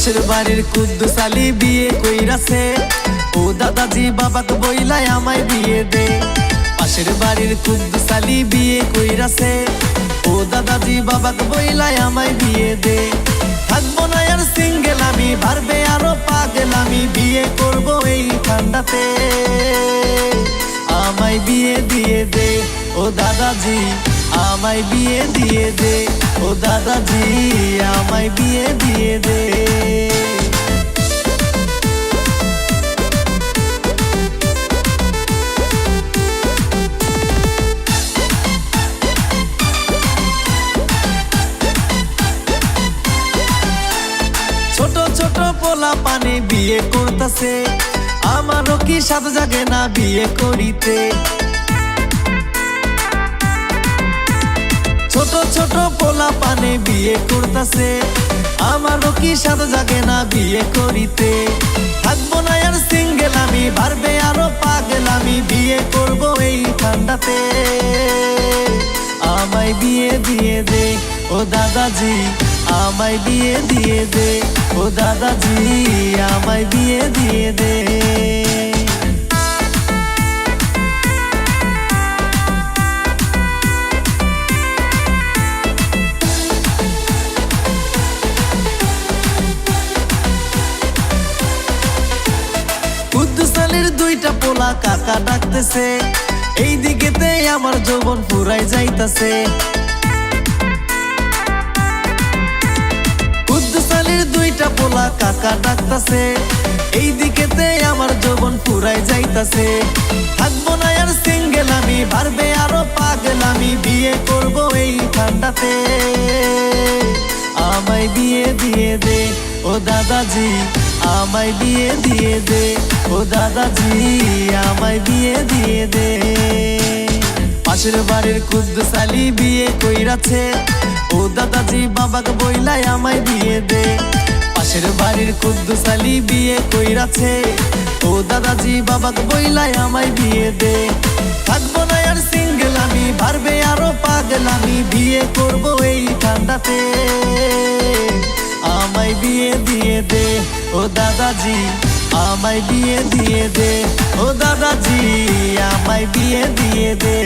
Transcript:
পাশের বাড়ির কুদ্দুস আলী বিয়ে কইরাছে। ও দাদাজি বাবাকে বইলাই আমায় বিয়ে দে। পাশের বাড়ির কুদ্দুস আলী বিয়ে কইরাছে। ও দাদাজি বাবাকে বইলাই আমায় বিয়ে দে। থাকব না আর সিঙ্গেল আমি ভারবে আরও পাগেল আমি। বিয়ে করব এই ঠান্ডাতে। আমায় বিয়ে দিয়ে দে। ও দাদাজি আমায় বিয়ে দিয়ে দে। ও দাদাজি, আমায় বিয়ে দিয়ে দে। ছোট ছোট পোলা পানি বিয়ে করতেছে। আমারও কি সাত জাগে না বিয়ে করিতে। ছোট ছোট পোলা পানে বিয়ে করতেছে। আমারও কি সাত জাগে না বিয়ে করিতে। থাকব না আর সিঙ্গেল আমি ভারবে আরও পাগেল আমি, বিয়ে করব এই ঠান্ডাতে। আমায় বিয়ে দিয়ে দে, ও দাদাজি, আমায় বিয়ে দিয়ে দে, ও দাদাজি, আমায় বিয়ে দিয়ে দে। দুইটা পোলা কাকা ডাকতেছে। এই দিকেতে আমার যৌবন পুরাই যাইতাছে। কুদ্দুসালের দুইটা পোলা কাকা ডাকতাছে। এই দিকেতে আমার যৌবন পুরাই যাইতাছে। থাকব না আর সিঙ্গেল আমি ভারবে আরও পাগল আমি। বিয়ে করব এই ঠান্ডাতে। আমায় বিয়ে দিয়ে দে, ও দাদাজি, আমায় বিয়ে দিয়ে দে। ও দাদাজি, আমায় বিয়ে দিয়ে দে। পাশের বাড়ির কুদ্দুস আলী বিয়ে কইরাছে। ও দাদাজি, বাবাকে বইলাই আমায় বিয়ে দে। পাশের বাড়ির কুদ্দুস আলী বিয়ে কইরাছে। ও দাদাজি, বাবাকে বইলাই আমায় বিয়ে দে। থাকব না আর সিঙ্গেল, আমি ভারবে আরও পাগল। আমি বিয়ে করব এই ঠান্ডাতে। আমায় বিয়ে দিয়ে দে, ও দাদাজি। আমায় বিয়ে দিয়ে দে। ও দাদাজি আমায় বিয়ে দিয়ে দে।